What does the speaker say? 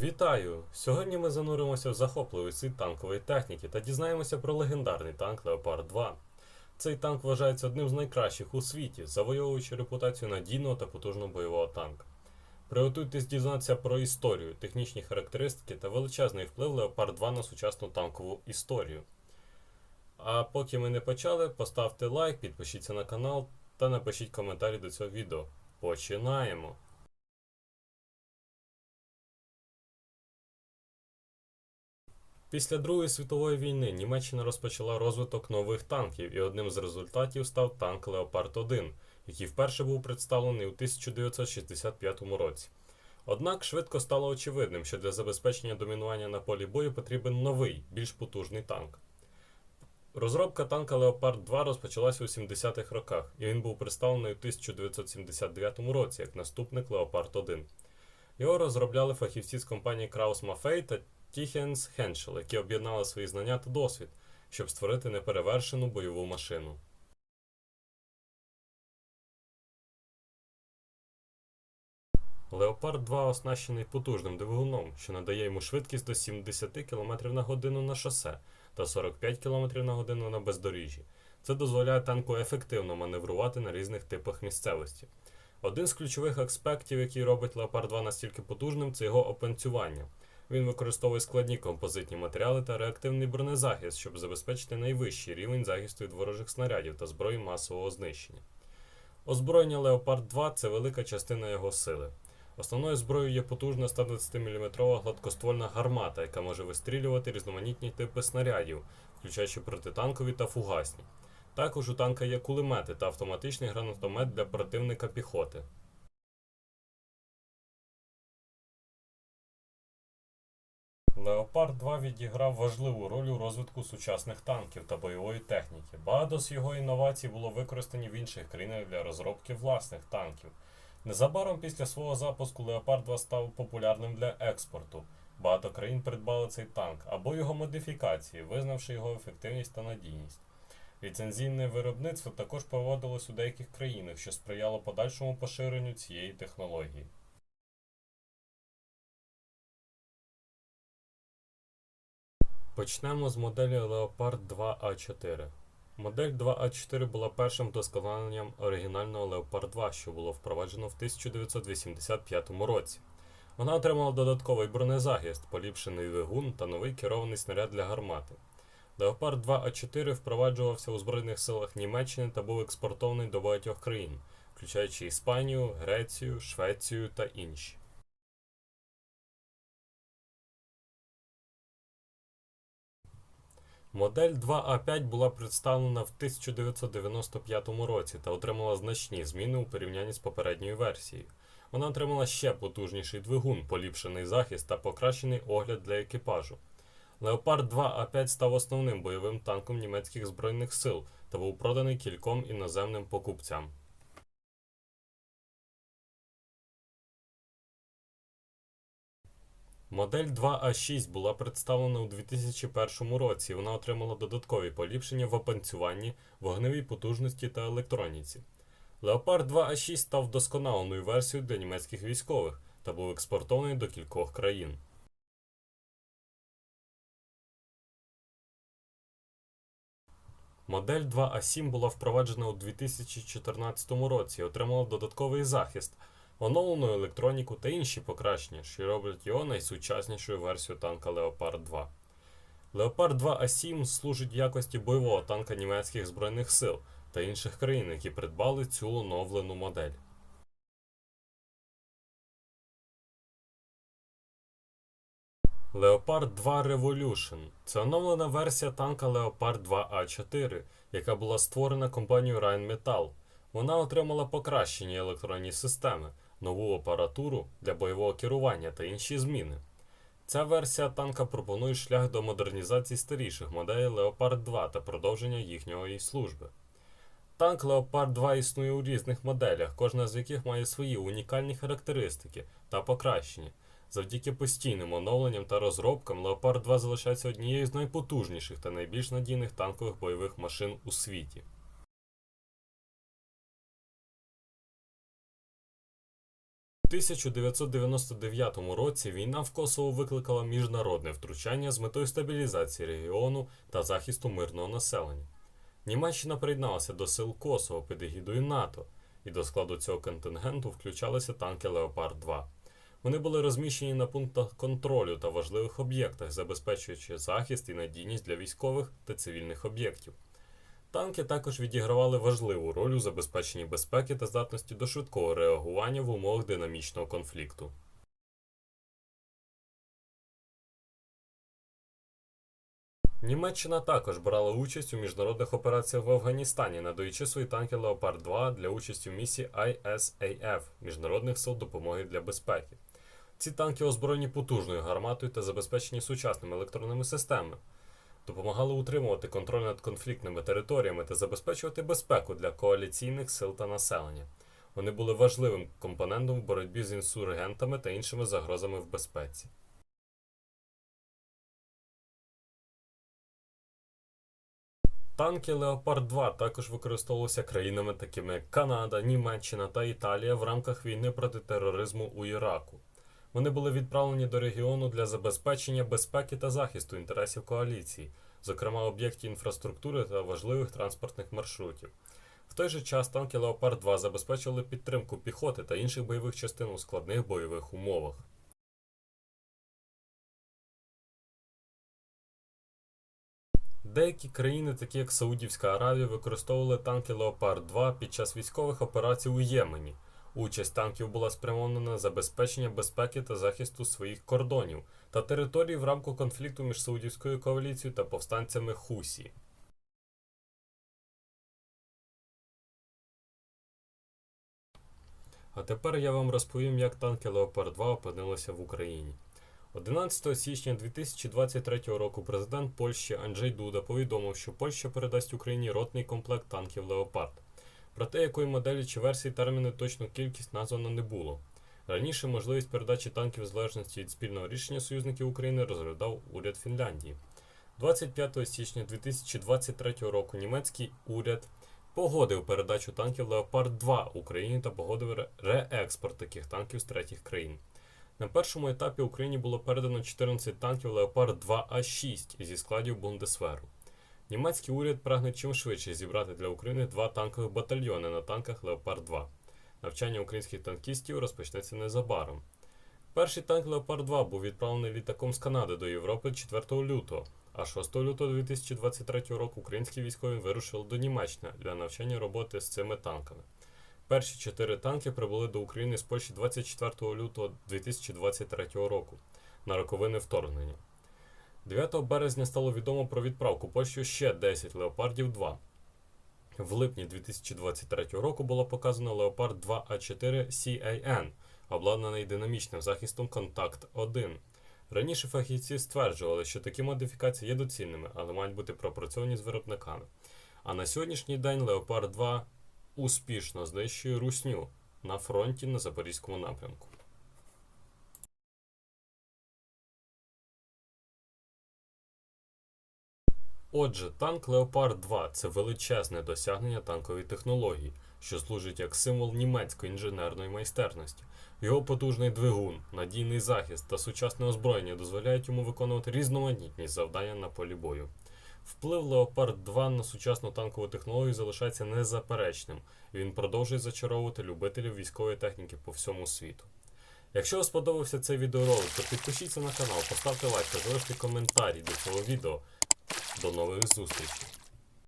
Вітаю! Сьогодні ми зануримося в захопливий світ танкової техніки та дізнаємося про легендарний танк Леопард 2. Цей танк вважається одним з найкращих у світі, завойовуючи репутацію надійного та потужного бойового танка. Приготуйтесь дізнатися про історію, технічні характеристики та величезний вплив Леопард 2 на сучасну танкову історію. А поки ми не почали, поставте лайк, підпишіться на канал та напишіть коментарі до цього відео. Починаємо! Після Другої світової війни Німеччина розпочала розвиток нових танків, і одним з результатів став танк Леопард 1, який вперше був представлений у 1965 році. Однак швидко стало очевидним, що для забезпечення домінування на полі бою потрібен новий, більш потужний танк. Розробка танка Леопард 2 розпочалася у 70-х роках, і він був представлений у 1979 році як наступник Леопард 1. Його розробляли фахівці з компанії Kraus Maffei та Тіхенс Хеншел, які об'єднали свої знання та досвід, щоб створити неперевершену бойову машину. Леопард 2 оснащений потужним двигуном, що надає йому швидкість до 70 км на годину на шосе та 45 км на годину на бездоріжжі. Це дозволяє танку ефективно маневрувати на різних типах місцевості. Один з ключових аспектів, який робить Леопард 2 настільки потужним, це його опанцювання. Він використовує складні композитні матеріали та реактивний бронезахист, щоб забезпечити найвищий рівень захисту від ворожих снарядів та зброї масового знищення. Озброєння Леопард 2 це велика частина його сили. Основною зброєю є потужна 120-мм гладкоствольна гармата, яка може вистрілювати різноманітні типи снарядів, включаючи протитанкові та фугасні. Також у танка є кулемети та автоматичний гранатомет для противника піхоти. Леопард 2 відіграв важливу роль у розвитку сучасних танків та бойової техніки. Багато з його інновацій було використані в інших країнах для розробки власних танків. Незабаром після свого запуску Леопард 2 став популярним для експорту. Багато країн придбали цей танк або його модифікації, визнавши його ефективність та надійність. Ліцензійне виробництво також проводилось у деяких країнах, що сприяло подальшому поширенню цієї технології. Почнемо з моделі Leopard 2A4. Модель 2А4 була першим вдосконаленням оригінального Leopard 2, що було впроваджено в 1985 році. Вона отримала додатковий бронезахист, поліпшений двигун та новий керований снаряд для гармати. Leopard 2А4 впроваджувався у Збройних силах Німеччини та був експортований до багатьох країн, включаючи Іспанію, Грецію, Швецію та інші. Модель 2А5 була представлена в 1995 році та отримала значні зміни у порівнянні з попередньою версією. Вона отримала ще потужніший двигун, поліпшений захист та покращений огляд для екіпажу. Леопард 2А5 став основним бойовим танком німецьких збройних сил та був проданий кільком іноземним покупцям. Модель 2А6 була представлена у 2001 році. Вона отримала додаткові поліпшення в опанцюванні, вогневій потужності та електроніці. Леопард 2А6 став досконаленою версією для німецьких військових та був експортований до кількох країн. Модель 2А7 була впроваджена у 2014 році і отримала додатковий захист, оновлену електроніку та інші покращення, що роблять його найсучаснішою версією танка Leopard 2. Leopard 2А7 служить в якості бойового танка німецьких збройних сил та інших країн, які придбали цю оновлену модель. Leopard 2 Revolution це оновлена версія танка Leopard 2A4, яка була створена компанією Rheinmetall. Вона отримала покращені електронні системи, нову апаратуру для бойового керування та інші зміни. Ця версія танка пропонує шлях до модернізації старіших моделей Leopard 2 та продовження їхньої служби. Танк Leopard 2 існує у різних моделях, кожна з яких має свої унікальні характеристики та покращення. Завдяки постійним оновленням та розробкам Leopard 2 залишається однією з найпотужніших та найбільш надійних танкових бойових машин у світі. 1999 році війна в Косово викликала міжнародне втручання з метою стабілізації регіону та захисту мирного населення. Німеччина приєдналася до сил Косово під егідою НАТО, і до складу цього контингенту включалися танки Леопард 2. Вони були розміщені на пунктах контролю та важливих об'єктах, забезпечуючи захист і надійність для військових та цивільних об'єктів. Танки також відігравали важливу роль у забезпеченні безпеки та здатності до швидкого реагування в умовах динамічного конфлікту. Німеччина також брала участь у міжнародних операціях в Афганістані, надаючи свої танки Леопард 2 для участі в місії ISAF Міжнародних сил допомоги для безпеки. Ці танки озброєні потужною гарматою та забезпечені сучасними електронними системами, допомагали утримувати контроль над конфліктними територіями та забезпечувати безпеку для коаліційних сил та населення. Вони були важливим компонентом в боротьбі з інсургентами та іншими загрозами в безпеці. Танки Леопард 2 також використовувалися країнами, такими як Канада, Німеччина та Італія в рамках війни проти тероризму у Іраку. Вони були відправлені до регіону для забезпечення безпеки та захисту інтересів коаліції, зокрема об'єктів інфраструктури та важливих транспортних маршрутів. В той же час танки Леопард 2 забезпечували підтримку піхоти та інших бойових частин у складних бойових умовах. Деякі країни, такі як Саудівська Аравія, використовували танки Леопард 2 під час військових операцій у Ємені. Участь танків була спрямована на забезпечення безпеки та захисту своїх кордонів та територій в рамках конфлікту між Саудівською коаліцією та повстанцями Хусі. А тепер я вам розповім, як танки Леопард 2 опинилися в Україні. 11 січня 2023 року президент Польщі Анджей Дуда повідомив, що Польща передасть Україні ротний комплект танків Леопард. Проте якої моделі чи версії терміни точну кількість названо не було. Раніше можливість передачі танків в залежності від спільного рішення союзників України розглядав уряд Фінляндії. 25 січня 2023 року німецький уряд погодив передачу танків Леопард 2 Україні та погодив реекспорт таких танків з третіх країн. На першому етапі Україні було передано 14 танків Леопард 2А6 зі складів Бундесверу. Німецький уряд прагне чим швидше зібрати для України два танкових батальйони на танках Леопард 2. Навчання українських танкістів розпочнеться незабаром. Перший танк Леопард 2 був відправлений літаком з Канади до Європи 4 лютого, а 6 лютого 2023 року українські військові вирушили до Німеччини для навчання роботи з цими танками. Перші чотири танки прибули до України з Польщі 24 лютого 2023 року на роковини вторгнення. 9 березня стало відомо про відправку Польщею ще 10 леопардів 2. В липні 2023 року було показано Леопард 2 А4 CAN, обладнаний динамічним захистом Контакт 1. Раніше фахівці стверджували, що такі модифікації є доцільними, але мають бути пропрацьовані з виробниками. А на сьогоднішній день Леопард 2 успішно знищує русню на фронті на Запорізькому напрямку. Отже, танк Леопард 2 це величезне досягнення танкової технології, що служить як символ німецької інженерної майстерності. Його потужний двигун, надійний захист та сучасне озброєння дозволяють йому виконувати різноманітні завдання на полі бою. Вплив Леопард 2 на сучасну танкову технологію залишається незаперечним, і він продовжує зачаровувати любителів військової техніки по всьому світу. Якщо вам сподобався цей відеоролик, то підпишіться на канал, поставте лайк та залиште коментарі до цього відео. До нових зустрічей!